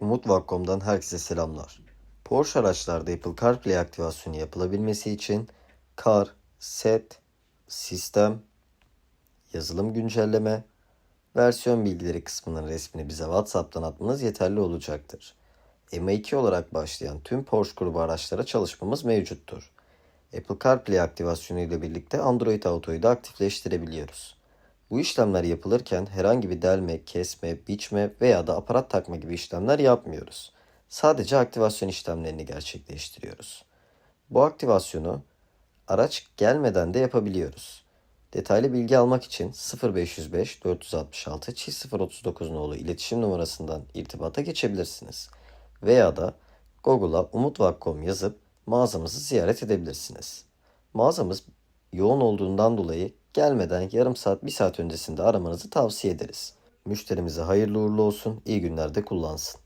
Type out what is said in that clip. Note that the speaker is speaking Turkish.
Umut.com'dan herkese selamlar. Porsche araçlarda Apple CarPlay aktivasyonu yapılabilmesi için Car, Set, Sistem, Yazılım güncelleme, versiyon bilgileri kısmının resmini bize WhatsApp'tan atmanız yeterli olacaktır. MA2 olarak başlayan tüm Porsche grubu araçlara çalışmamız mevcuttur. Apple CarPlay aktivasyonu ile birlikte Android Auto'yu da aktifleştirebiliyoruz. Bu işlemler yapılırken herhangi bir delme, kesme, biçme veya da aparat takma gibi işlemler yapmıyoruz. Sadece aktivasyon işlemlerini gerçekleştiriyoruz. Bu aktivasyonu araç gelmeden de yapabiliyoruz. Detaylı bilgi almak için 0505 466 039 nolu iletişim numarasından irtibata geçebilirsiniz. Veya da Google'a umut.com yazıp mağazamızı ziyaret edebilirsiniz. Mağazamız yoğun olduğundan dolayı gelmeden yarım saat bir saat öncesinde aramanızı tavsiye ederiz. Müşterimize hayırlı uğurlu olsun, iyi günlerde kullansın.